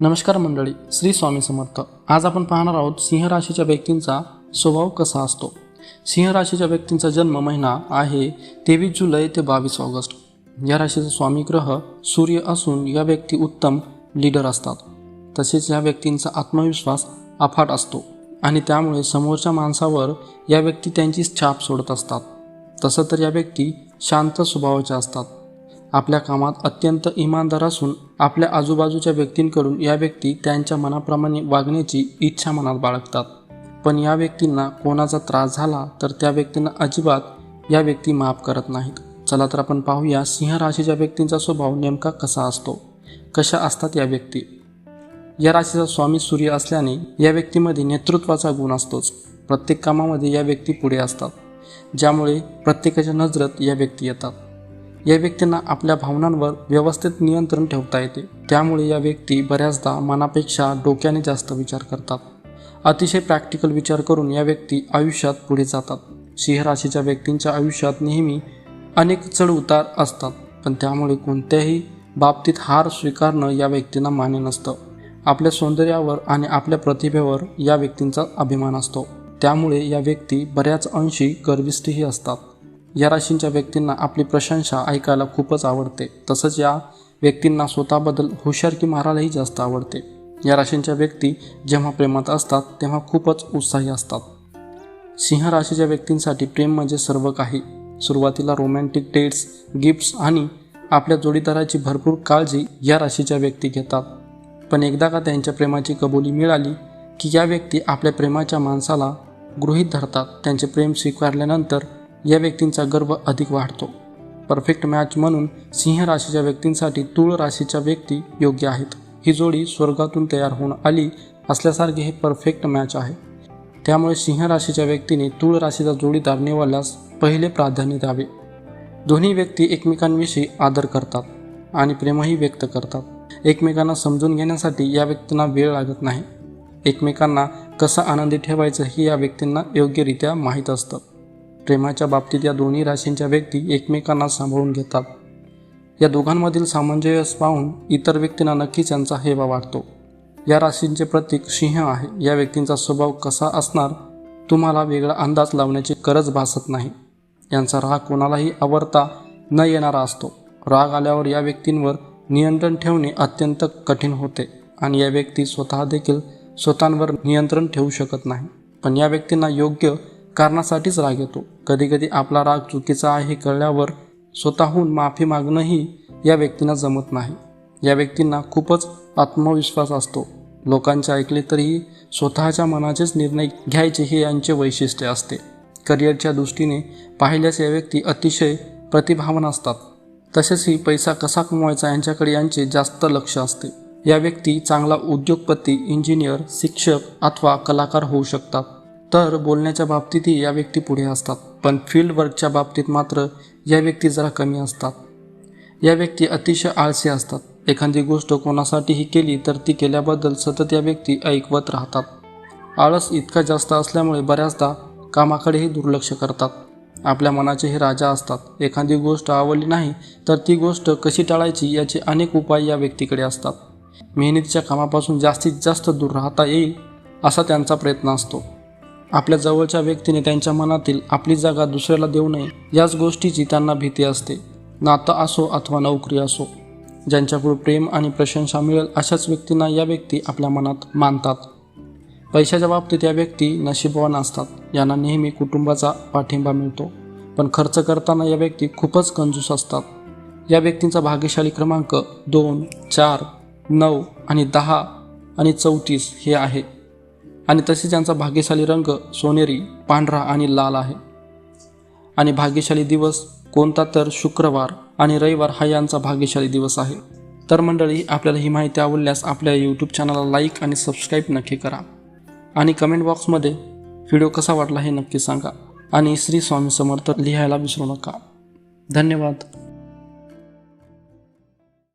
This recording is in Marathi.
नमस्कार मंडळी श्री स्वामी समर्थ. आज आपण पाहणार आहोत सिंह राशीच्या व्यक्तींचा स्वभाव कसा असतो. सिंह राशीच्या व्यक्तींचा जन्म महिना आहे तेवीस जुलै ते बावीस ऑगस्ट. या राशीचा स्वामी ग्रह सूर्य असून या व्यक्ती उत्तम लीडर असतात. तसेच या व्यक्तींचा आत्मविश्वास अफाट असतो आणि त्यामुळे समोरच्या माणसावर या व्यक्ती त्यांची छाप सोडत असतात. तसं तर या व्यक्ती शांत स्वभावाच्या असतात. आपल्या कामात अत्यंत इमानदार असून आपल्या आजूबाजूच्या व्यक्तींकडून या व्यक्ती त्यांच्या मनाप्रमाणे वागण्याची इच्छा मनात बाळगतात. पण या व्यक्तींना कोणाचा त्रास झाला तर त्या व्यक्तींना अजिबात या व्यक्ती माफ करत नाहीत. चला तर आपण पाहूया सिंह राशीच्या व्यक्तींचा स्वभाव नेमका कसा असतो? कशा असतात या व्यक्ती? या राशीचा स्वामी सूर्य असल्याने या व्यक्तीमध्ये नेतृत्वाचा गुण असतोच. प्रत्येक कामामध्ये या व्यक्ती पुढे असतात. ज्यामुळे प्रत्येकाच्या नजरेत या व्यक्ती येतात. या व्यक्तींना आपल्या भावनांवर व्यवस्थित नियंत्रण ठेवता येते. त्यामुळे या व्यक्ती बऱ्याचदा मनापेक्षा डोक्याने जास्त विचार करतात. अतिशय प्रॅक्टिकल विचार करून या व्यक्ती आयुष्यात पुढे जातात. सिंह राशीच्या व्यक्तींच्या आयुष्यात नेहमी अनेक चढ उतार असतात. पण त्यामुळे कोणत्याही बाबतीत हार स्वीकारणं या व्यक्तींना मान्य नसतं. आपल्या सौंदर्यावर आणि आपल्या प्रतिभेवर या व्यक्तींचा अभिमान असतो. त्यामुळे या व्यक्ती बऱ्याच अंशी गर्विष्ठही असतात. या राशींच्या व्यक्तींना आपली प्रशंसा ऐकायला खूपच आवडते. तसंच या व्यक्तींना स्वतःबद्दल हुशारकी मारायलाही जास्त आवडते. या राशींच्या व्यक्ती जेव्हा प्रेमात असतात तेव्हा खूपच उत्साही असतात. सिंह राशीच्या व्यक्तींसाठी प्रेम म्हणजे सर्व काही सुरुवातीला रोमॅन्टिक डेट्स गिफ्ट्स आणि आपल्या जोडीदाराची भरपूर काळजी या राशीच्या व्यक्ती घेतात. पण एकदा का त्यांच्या प्रेमाची कबुली मिळाली की या व्यक्ती आपल्या प्रेमाच्या माणसाला गृहीत धरतात त्यांचे प्रेम स्वीकारल्यानंतर या व्यक्तींचा गर्व अधिक वाढतो. परफेक्ट मॅच म्हणून सिंह राशीच्या व्यक्तींसाठी तूळ राशीच्या व्यक्ती योग्य आहेत. ही जोडी स्वर्गातून तयार होऊन आली असल्यासारखे हे परफेक्ट मॅच आहे. त्यामुळे सिंह राशीच्या व्यक्तीने तूळ राशीचा जोडीदार निवडल्यास पहिले प्राधान्य द्यावे. दोन्ही व्यक्ती एकमेकांविषयी आदर करतात आणि प्रेमही व्यक्त करतात. एकमेकांना समजून घेण्यासाठी या व्यक्तींना वेळ लागत नाही. एकमेकांना कसं आनंदी ठेवायचं हे या व्यक्तींना योग्यरित्या माहीत असतं. प्रेमाच्या बाबतीत या दोन्ही राशींच्या व्यक्ती एकमेकांना सांभाळून घेतात. या दोघांमधील सामंजस्य पाहून इतर व्यक्तींना नक्कीच यांचा हेवा वाढतो या राशींचे प्रतीक सिंह आहे. या व्यक्तींचा स्वभाव कसा असणार तुम्हाला वेगळा अंदाज लावण्याची गरज भासत नाही. यांचा राग कोणालाही आवडता न येणारा असतो. राग आल्यावर या व्यक्तींवर नियंत्रण ठेवणे अत्यंत कठीण होते आणि या व्यक्ती स्वतः देखील स्वतःवर नियंत्रण ठेवू शकत नाही. पण या व्यक्तींना योग्य कारणासाठीच राग येतो. कधीकधी आपला राग चुकीचा आहे हे कळल्यावर स्वतःहून माफी मागणंही या व्यक्तींना जमत नाही. या व्यक्तींना खूपच आत्मविश्वास असतो. लोकांचे ऐकले तरीही स्वतःच्या मनाचेच निर्णय घ्यायचे हे यांचे वैशिष्ट्य असते. करिअरच्या दृष्टीने पाहिल्यास या व्यक्ती अतिशय प्रतिभावन असतात. तसेचही पैसा कसा कमवायचा यांच्याकडे यांचे जास्त लक्ष असते. या व्यक्ती चांगला उद्योगपती इंजिनियर शिक्षक अथवा कलाकार होऊ शकतात. तर बोलण्याच्या बाबतीतही या व्यक्ती पुढे असतात पण फील्ड वर्कच्या बाबतीत मात्र या व्यक्ती जरा कमी असतात. या व्यक्ती अतिशय आळसी असतात. एखादी गोष्ट कोणासाठीही केली तर ती केल्याबद्दल सतत या व्यक्ती ऐकवत राहतात. आळस इतका जास्त असल्यामुळे बऱ्याचदा कामाकडेही दुर्लक्ष करतात. आपल्या मनाचे हे राजा असतात. एखादी गोष्ट आवडली नाही तर ती गोष्ट कशी टाळायची याचे अनेक उपाय या व्यक्तीकडे असतात. मेहनतीच्या कामापासून जास्तीत जास्त दूर राहता येईल असा त्यांचा प्रयत्न असतो. आपल्या जवळच्या व्यक्तीने त्यांच्या मनातील आपली जागा दुसऱ्याला देऊ नये याच गोष्टीची त्यांना भीती असते. नातं असो अथवा नोकरी असो ज्यांच्याकडून प्रेम आणि प्रशंसा मिळेल अशाच व्यक्तींना या व्यक्ती आपल्या मनात मानतात. पैशाच्या बाबतीत या व्यक्ती नशीबवान असतात यांना नेहमी कुटुंबाचा पाठिंबा मिळतो. पण खर्च करताना या व्यक्ती खूपच कंजूस असतात. या व्यक्तींचा भाग्यशाली क्रमांक दोन चार नऊ आणि दहा आणि चौतीस हे आहे. आणि तसेच यांचा भाग्यशाली रंग सोनेरी पांढरा आणि लाल आहे. आणि भाग्यशाली दिवस कोणता तर शुक्रवार आणि रविवार हा यांचा भाग्यशाली दिवस आहे. तर मंडळी आपल्याला ही माहिती आवडल्यास आपल्या यूट्यूब चॅनलला लाईक आणि सबस्क्राईब नक्की करा. आणि कमेंट बॉक्समध्ये व्हिडिओ कसा वाटला हे नक्की सांगा. आणि श्री स्वामी समर्थ लिहायला विसरू नका. धन्यवाद.